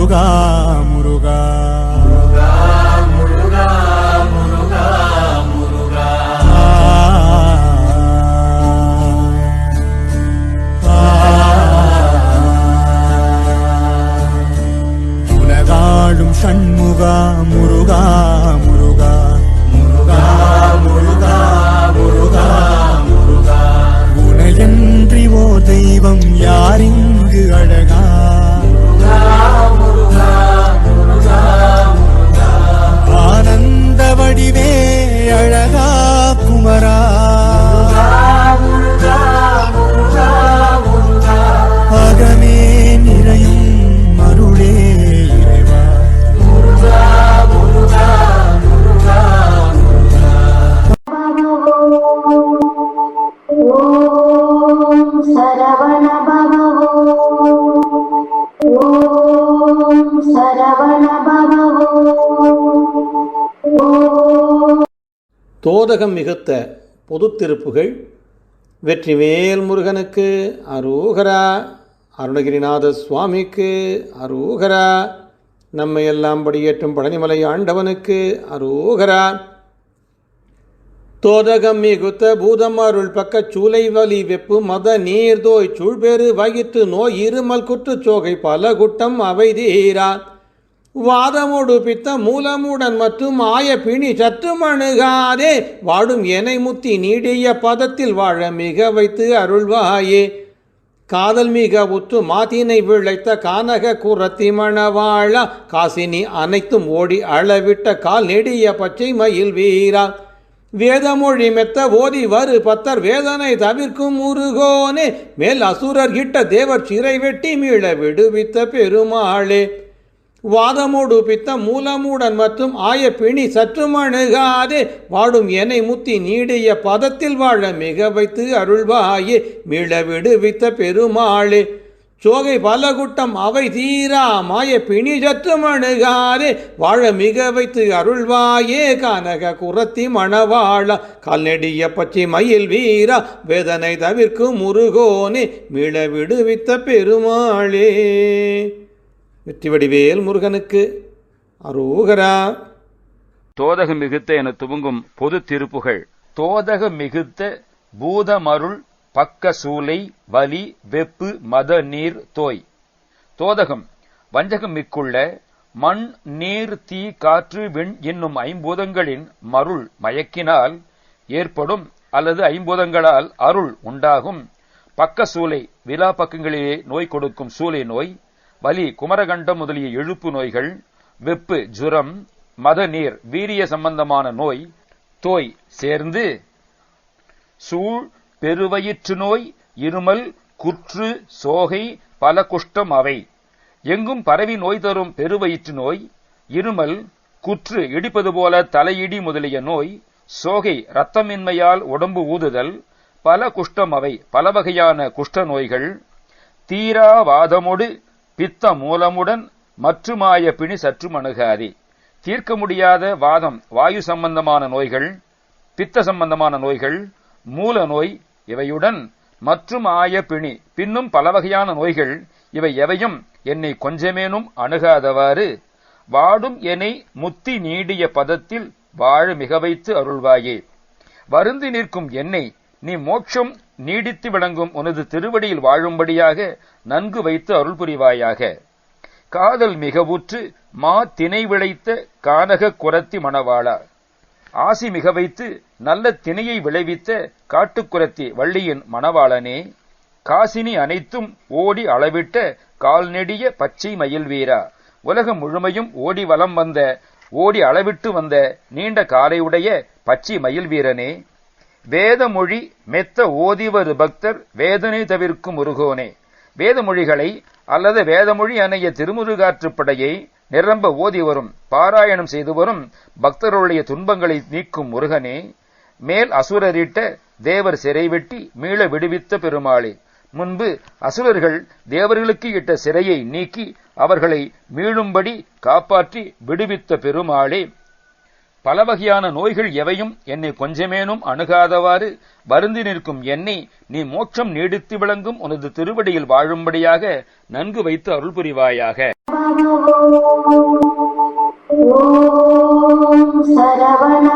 முருகா முருகா சண்முகா முருகா முருகா தோதகம் மிகுத்த பொதுத் திருப்புகள் வெற்றிவேல் முருகனுக்கு அரூகரா அருணகிரிநாத சுவாமிக்கு அரூகரா நம்மை எல்லாம் படியேற்றும் பழனிமலை ஆண்டவனுக்கு அரூகரா. தோதகம் மிகுத்த பூதம் அருள் பக்க சூலை வலி வெப்பு மத நீர்தோய் சூழ்பெரு வயிற்று நோய் இருமல் குற்றுச் சோகை பல குட்டம் அவைதீரா வாதமோடு பித்த மூலமுடன் மற்றும் ஆய பிணி சற்றும் அணுகாதே வாடும் எனை முத்தி நீடிய பதத்தில் வாழ மிக வைத்து அருள்வாயே. காதல் மிக உற்று மாதினை விளைத்த கானக குரத்தி மணவாழா காசினி அனைத்தும் ஓடி அளவிட்ட கால் நெடிய பச்சை மயில் வீரா. வேதமொழி மெத்த ஓதி வரு பத்தர் வேதனை தவிர்க்கும் முருகோனே. மேல் அசுரர் கிட்ட தேவர் சிறை வெட்டி மீள விடுவித்த பெருமாளே. வாதமோடு பித்த மூலமுடன் மற்றும் ஆய பிணி சற்றுமணுகாதே வாடும் எனை முத்தி நீடிய பதத்தில் வாழ மிக வைத்து அருள்வாயே. மீள விடுவித்த பெருமாளே. சோகை பலகுட்டம் அவை தீரா. மாய பிணி சற்றுமணுகாதே வாழ மிக வைத்து அருள்வாயே. கனக குரத்தி மணவாழ கால்நெடிய பச்சை மயில் வீரா. வேதனை தவிர்க்கும் முருகோனே. மீள விடுவித்த பெருமாளே. வெற்றி வடிவேல் முருகனுக்கு அரோகரா. தோதக மிகுத்த என துவங்கும் பொது திருப்புகள். தோதக மிகுத்த பூதமருள் பக்க சூலை வலி வெப்பு மத நீர் தோய். தோதகம் வஞ்சகம் மிக்குள்ள மண் நீர் தீ காற்று விண் என்னும் ஐம்பூதங்களின் மருள் மயக்கினால் ஏற்படும் அல்லது ஐம்பூதங்களால் அருள் உண்டாகும். பக்க சூலை விலா பக்கங்களிலே நோய் கொடுக்கும் சூலை நோய் வலி குமரகண்டம் முதலிய எழுப்பு நோய்கள் வெப்பு ஜுரம் மத நீர் வீரிய சம்பந்தமான நோய் தோய் சேர்ந்து சூழ் பெருவயிற்று நோய் இருமல் குற்று சோகை பல குஷ்டம் அவை. எங்கும் பரவி நோய் தரும் பெருவயிற்று நோய் இருமல் குற்று இடிப்பது போல தலையிடி முதலிய நோய் சோகை இரத்தமின்மையால் உடம்பு ஊதுதல் பல குஷ்டம் அவை. பல வகையான குஷ்ட நோய்கள் தீராவாதமொடு பித்த மூலமுடன் மற்றுமாய பிணி சற்றும் அணுகாதே. தீர்க்க முடியாத வாதம் வாயு சம்பந்தமான நோய்கள் பித்த சம்பந்தமான நோய்கள் மூல நோய் இவையுடன் மற்றும் ஆய பிணி பின்னும் பல வகையான நோய்கள் இவை எவையும் என்னை கொஞ்சமேனும் அணுகாதவாறு வாடும் என்னை முத்தி நீடிய பதத்தில் வாழ மிக வைத்து அருள்வாயே. வருந்தி நிற்கும் என்னை நீ மோட்சம் நீடித்து விளங்கும் உனது திருவடியில் வாழும்படியாக நன்கு வைத்து அருள் புரிவாயாக காதல் மிகவுற்று மா திணை விளைத்த கானக குரத்தி மணவாளா. ஆசி மிக வைத்து நல்ல திணையை விளைவித்த காட்டுக்குரத்தி வள்ளியின் மணவாளனே. காசினி அனைத்தும் ஓடி அளவிட்ட கால்நெடிய பச்சை மயில் வீரா. உலகம் முழுமையும் ஓடி வலம் வந்த ஓடி அளவிட்டு வந்த நீண்ட காலையுடைய பச்சை மயில் வீரனே. வேதமொழி மெத்த ஓதிவரு பக்தர் வேதனை தவிர்க்கும் முருகோனே. வேதமொழிகளை அல்லது வேதமொழி அணைய திருமுருகாற்றுப்படையை நிரம்ப ஓதி வரும் பாராயணம் செய்து வரும் பக்தருடைய துன்பங்களை நீக்கும் முருகனே மேல் அசுரரிட்ட தேவர் சிறை வெட்டி மீள விடுவித்த பெருமாளே. முன்பு அசுரர்கள் தேவர்களுக்கு இட்ட சிறையை நீக்கி அவர்களை மீளும்படி காப்பாற்றி விடுவித்த பெருமாளே. பல வகையான நோய்கள் எவையும் என்னை கொஞ்சமேனும் அணுகாதவாறு வருந்தி நிற்கும் என்னை நீ மோட்சம் நீடித்து விளங்கும் உனது திருவடியில் வாழும்படியாக நன்கு வைத்து அருள் புரிவாயாக. ஓம் சரவண